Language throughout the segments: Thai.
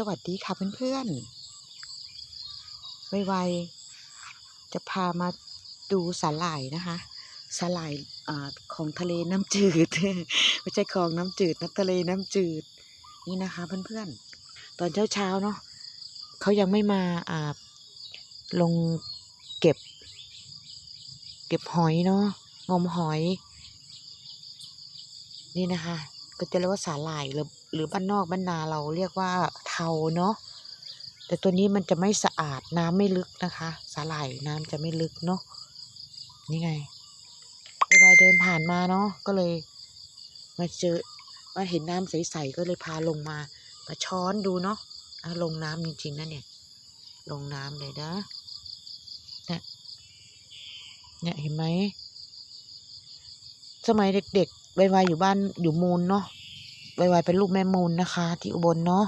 สวัสดีค่ะเพื่อนๆไวๆจะพามาดูสาหร่ายนะคะสาหร่ายอของทะเลน้ำจืด ไม่ใช่ของน้ำจืดนะทะเลน้ำจืด นี่นะคะเพื่อนๆ ตอนเช้าๆเนาะเขายังไม่มาอ่าลงเก็บ เก็บหอยเนาะงมหอย นี่นะคะ ก็จะเรียกว่าสาหร่ายหรือ หรือบ้านนอกบ้านนาเราเรียกว่าเทาเนาะแต่ตัวนี้มันจะไม่สะอาดน้ำไม่ลึกนะคะ สาหร่ายน้ำจะไม่ลึกเนาะนี่ไงไปวายเดินผ่านมาเนาะก็เลย มาเจอมาเห็นน้ำใสๆก็เลยพาลงมามาช้อนดูเนาะะลงน้ำจริงๆนะเนี่ย ลงน้ำเลยนะเนี่ยเนี่ยเห็นไหมสมัยเด็กๆไวๆอยู่บ้านอยู่มูลเนาะ ไวๆเป็นลูกแม่มูลนะคะ ที่อุบลเนาะ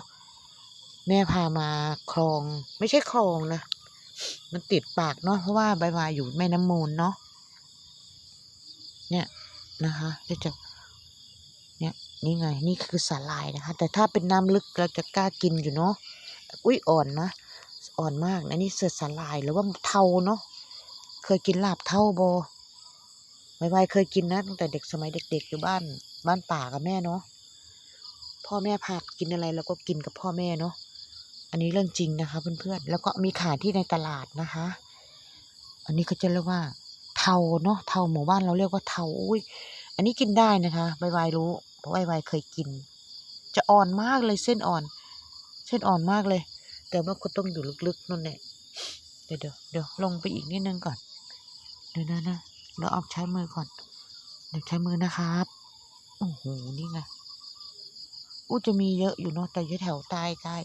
แม่พามาคลอง ไม่ใช่คลองนะ มันติดปากเนาะเพราะว่าไวๆอยู่แม่น้ำมูลเนาะเนี่ยนะคะเดี๋ยวจะเนี่ยนี่ไง นี่คือสาหร่ายนะคะ แต่ถ้าเป็นน้ำลึกเราจะกล้ากินอยู่เนาะอุ้ยอ่อนนะอ่อนมากนะนี่เสือสาหร่ายหรือว่าเทาเนาะเคยกินลาบเทาโบไวๆเคยกินนะตั้งแต่เด็กสมัยเด็ก ๆ อยู่บ้านบ้านป่ากับแม่เนาะ พ่อแม่พากินอะไรเราก็กินกับพ่อแม่เนาะอันนี้เรื่องจริงนะคะเพื่อนๆแล้วก็มีขายที่ในตลาดนะคะ อันนี้เขาจะเรียกว่าเทาเนาะเทาหมู่บ้านเราเรียกว่าเทาอุ้ยอันนี้กินได้นะคะไวๆรู้เพราะไวๆเคยกิน จะอ่อนมากเลยเส้นอ่อน เส้นอ่อนมากเลย แต่ว่าก็ต้องอยู่ลึกๆนั่นแหละเดี๋ยวเดี๋ยวเดี๋ยวลงไปอีกนิดนึงก่อนเดี๋ยวนะนะเราเอาใช้มือก่อนเดี๋ยวใช้มือนะครับโอ้โหนี่ไง อู้จะมีเยอะอยู่เนาะแต่อยู่แถวใต้ใต้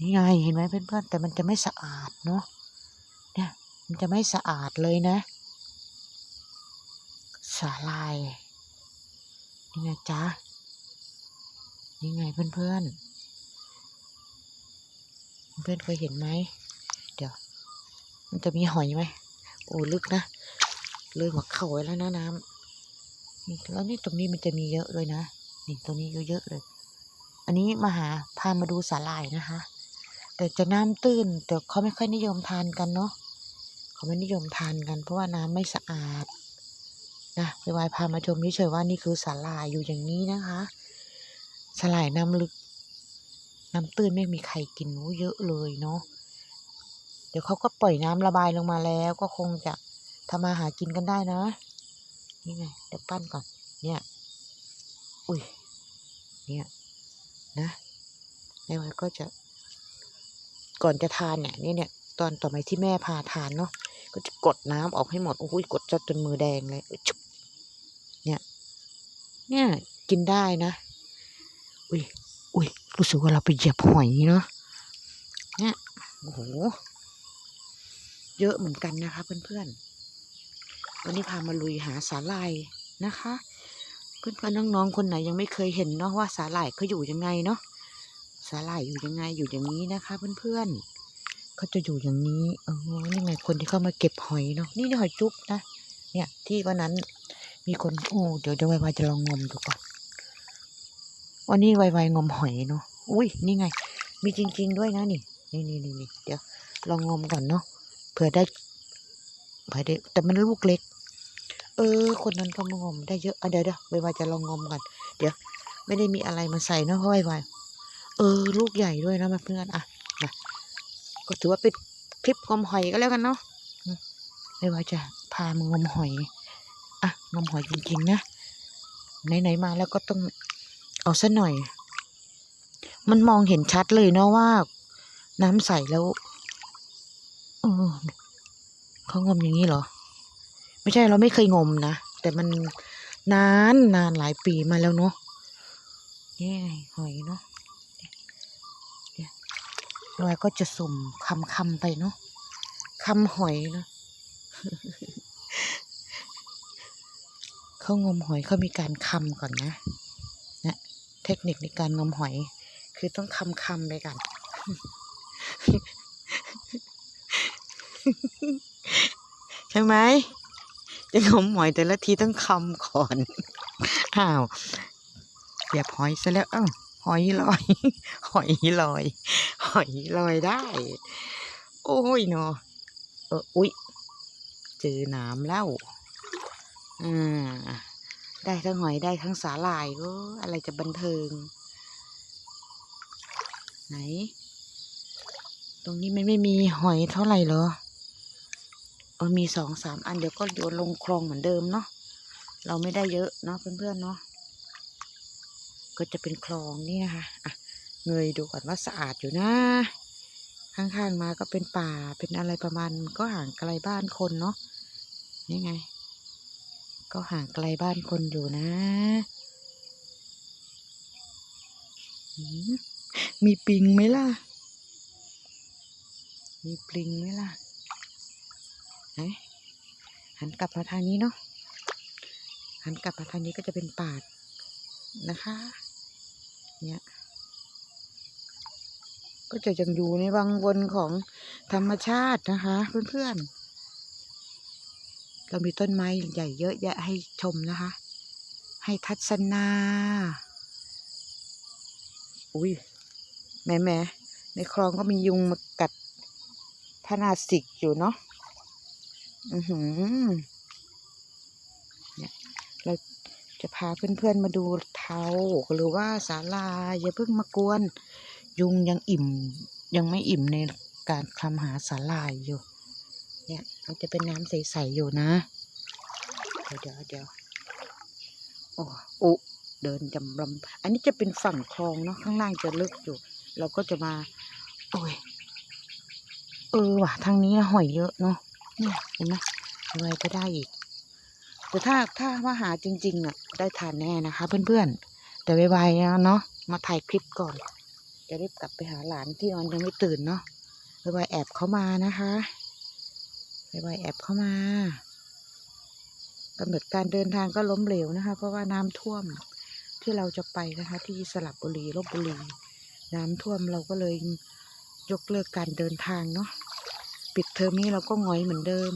นี่ไงเห็นไหมเพื่อนๆแต่มันจะไม่สะอาดเนาะเนี่ยมันจะไม่สะอาดเลยนะ สาลายนี่ไงจ๊ะนี่ไงเพื่อนๆเพื่อนเคยเห็นไหมเดี๋ยว มันจะมีหอยไหมโอ้ลึกนะเลยหัวเข่าไว้แล้วนะน้ำแล้วนี่ตรงนี้มันจะมีเยอะเลยนะ นี่ตรงนี้เยอะๆเลย อันนี้มาหาพามาดูสาหร่ายนะคะ แต่จะน้ำตื้นแต่เขาไม่ค่อยนิยมทานกันเนาะเขาไม่นิยมทานกัน เพราะว่าน้ำไม่สะอาดนะไปวายพามาชมเฉยๆว่านี่คือสาหร่ายอยู่อย่างนี้นะคะสาหร่ายน้ำลึก น้ำตื้นไม่มีใครกินโอ้เยอะเลยเนาะเดี๋ยวเขาก็ปล่อยน้ำระบายลงมาแล้วก็คงจะทำมาหากินกันได้นะ นี่ไงเดี๋ยวปั้นก่อน เนี่ย อุ้ย เนี่ยนะในวันก็จะก่อนจะทานเนี่ยนี่เนี่ยตอนต่อไปที่แม่พาทานเนาะก็จะกดน้ำออกให้หมดโอ้ยกดจนจนมือแดงเลยชุบเนี่ย เนี่ยกินได้นะอุ้ยอุ้ยรู้สึกว่าเราไปเหยียบหอยเนาะเนี่ยโอ้โหเยอะเหมือนกันนะคะเพื่อนๆวันนี้พามาลุยหาสาหร่ายนะคะ เพื่อนๆน้องๆคนไหนยังไม่เคยเห็นเนาะว่าสาหร่ายเขาอยู่ยังไงเนาะสาหร่ายอยู่ยังไงอยู่อย่างนี้นะคะ เพื่อนๆเขาจะอยู่อย่างนี้เออนี่ไงคนที่เข้ามาเก็บหอยเนาะนี่นี่หอยจุ๊บนะเนี่ย ที่วันนั้นมีคนโอ้เดี๋ยวเดี๋ยวไวๆจะลองงมดูก่อนวันนี้ไวๆงมหอยเนาะอุ้ยนี่ไง มีจริง ๆด้วยนะนี่นี่นี่นี่เดี๋ยวลองงมก่อนเนาะเผื่อได้เผื่อได้แต่มันลูกเล็ก เออ คนนั้นก็มางมได้เยอะอะเดี๋ยวเดี๋ยวไวๆจะลองงมก่อนเดี๋ยว ไม่ได้มีอะไรมาใส่เนะเพราะไวๆเออ ลูกใหญ่ด้วยนะเพื่อนอะนะก็ถือว่าเป็นคลิปงมหอยก็แล้วกันเนาะอืมไวๆจะพามางมหอยอะงมหอยจริงๆนะไหนๆมาแล้วก็ต้องเอาซะหน่อย มันมองเห็นชัดเลยเนาะว่า น้ำใสแล้วเออเขางมอย่างนี้เหรอ ไม่ใช่เราไม่เคยงมนะ แต่มันนานนานหลายปีมาแล้วเนาะนี่ไงหอยเนาะเนี่ยลอยก็จะสุ่มคำคำไปเนาะคำหอยเนาะเขางมหอยเขามีการคำก่อนนะนะเทคนิคในการงมหอย คือต้องคำคำไปก่อนใช่ไหม จะงมหอยแต่ละทีต้องคำก่อนอ้าวเสียบหอยซะแล้ว เอ้าหอยลอย หอยลอย หอยลอยได้ โอ้ยเนาะเอออุ๊ยเจอหน้ำแล้วอ่าได้ทั้งหอยได้ทั้งสาหร่ายก็อะไรจะบันเทิง ไหน ตรงนี้มันไม่มีหอยเท่าไหร่เหรอ ออมีสองสามอันเดี๋ยวก็โยนลงคลองเหมือนเดิมเนาะเราไม่ได้เยอะเนาะเพื่อนๆเนาะก็จะเป็นคลองนี่นะคะอะเงยดูก่อนว่าสะอาดอยู่นะ ข้างๆมาก็เป็นป่าเป็นอะไรประมาณก็ห่างไกลบ้านคนเนาะนี่ไง ก็ห่างไกลบ้านคนอยู่นะมีปิงไหมล่ะ มีปิงไหมล่ะ หนหันกลับมาทางนี้เนาะหันกลับมาทางนี้ก็จะเป็นป่านะคะ เนี่ยก็จะยังอยู่ในวังวนของธรรมชาตินะคะ เพื่อนๆ เรามีต้นไม้ใหญ่เยอะแยะให้ชมนะคะ ให้ทัศนา อุ้ยแม่แม่ในคลองก็มียุงมากัดพนาสิกอยู่เนาะ อือหือเนี่ยเราจะพาเพื่อนๆมาดูเทาหรือว่าสาลาอย่าเพิ่งมากวน ยุงยังอิ่ม ยังไม่อิ่มในการคลำหาสาลายอยู่ เนี่ยมันจะเป็นน้ำใสๆอยู่นะ เดี๋ยวเดี๋ยวเดี๋ยวโอ้อุเดินจำลำอันนี้จะเป็นฝั่งคลองเนาะข้างล่างจะลึกอยู่ เราก็จะมา โอ้ย เออว่ะทางนี้หอยเยอะเนาะ เนี่ยเห็นไหมอะไรก็ได้อีก แต่ถ้าถ้าว่าหาจริงๆอะ ได้ทานแน่นะคะ เพื่อนๆ แต่ไวๆนะเนาะมาถ่ายคลิปก่อน จะรีบกลับไปหาหลานที่มันยังไม่ตื่นเนาะไวๆแอบเข้ามานะคะไวๆแอบเข้ามากำหนดการเดินทางก็ล้มเหลวนะคะ เพราะว่าน้ำท่วมที่เราจะไปนะคะ ที่สระบุรีลบบุรี น้ำท่วมเราก็เลยยกเลิกการเดินทางเนาะ ปิดเทอมนี้เราก็งอยเหมือนเดิม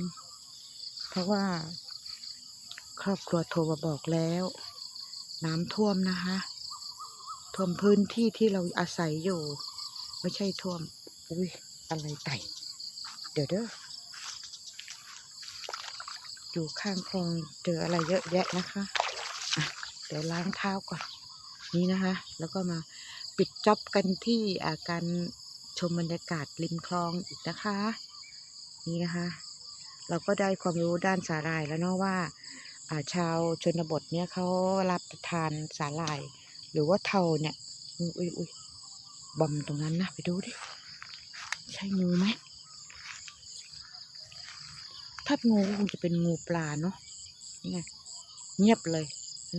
เพราะว่า ครอบครัวโทรมาบอกแล้ว น้ำท่วมนะคะ ท่วมพื้นที่ที่เราอาศัยอยู่ ไม่ใช่ท่วม อุ้ยอะไรไต่เดี๋ยวเด้ออยู่ข้างคลองเจออะไรเยอะแยะนะคะอะเดี๋ยวล้างเท้าก่อน นี่นะคะ แล้วก็มาปิดจ็อบกันที่การชมบรรยากาศริมคลองอีกนะคะ นี่นะคะ เราก็ได้ความรู้ด้านสาหร่ายแล้วเนาะว่าาชาวชนบทเนี่ยเขารับประทานสาหร่าย หรือว่าเทาเนี่ย อุ้ยอุ้ยบอมตรงนั้นนะไปดูดิ ใช่งูไหมถ้างูคงจะเป็นงูปลาเนาะนี่ไงเงียบเลย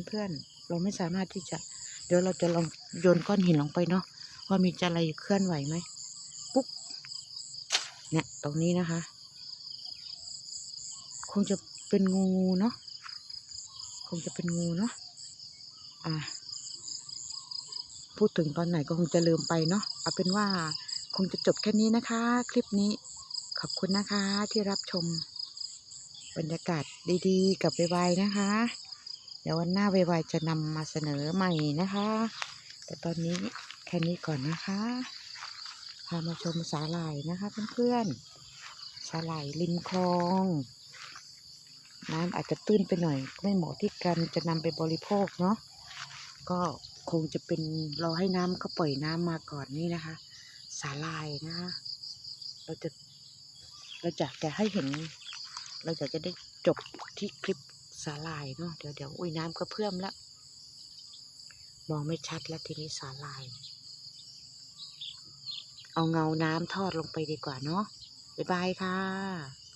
เพื่อนๆเราไม่สามารถที่จะ เดี๋ยวเราจะลองโยนก้อนหินลงไปเนาะว่ามีจะอะไรเคลื่อนไหวไหมปุ๊บเนี่ยตรงนี้นะคะ งจะเป็นงูเนาะคงจะเป็นงูเนาะอะพูดถึงตอนไหนก็คงจะลืมไปเนาะเอาเป็นว่าคงจะจบแค่นี้นะคะ คลิปนี้ขอบคุณนะคะที่รับชม บรรยากาศดีๆ กับไวๆนะคะ เดี๋ยววันหน้าไวๆจะนำมาเสนอใหม่นะคะ แต่ตอนนี้แค่นี้ก่อนนะคะพามาชมสาหร่ายนะคะเพื่อนๆสาหร่ายริมคลอง น้ำอาจจะตื้นไปหน่อย ไม่เหมาะที่การจะนำไปบริโภคเนาะก็คงจะเป็นรอให้น้ำเขาปล่อยน้ำมาก่อนนี่นะคะ สาลายนะคะเราจะเราจะจะให้เห็น เราจะจะได้จบที่คลิปสาลายเนาะเดี๋ยวเดี๋ยวอุ้ยน้ำก็เพิ่มแล้วมองไม่ชัดแล้วทีนี้สาลาย เอาเงาน้ำทอดลงไปดีกว่าเนาะบ๊ายบายค่ะ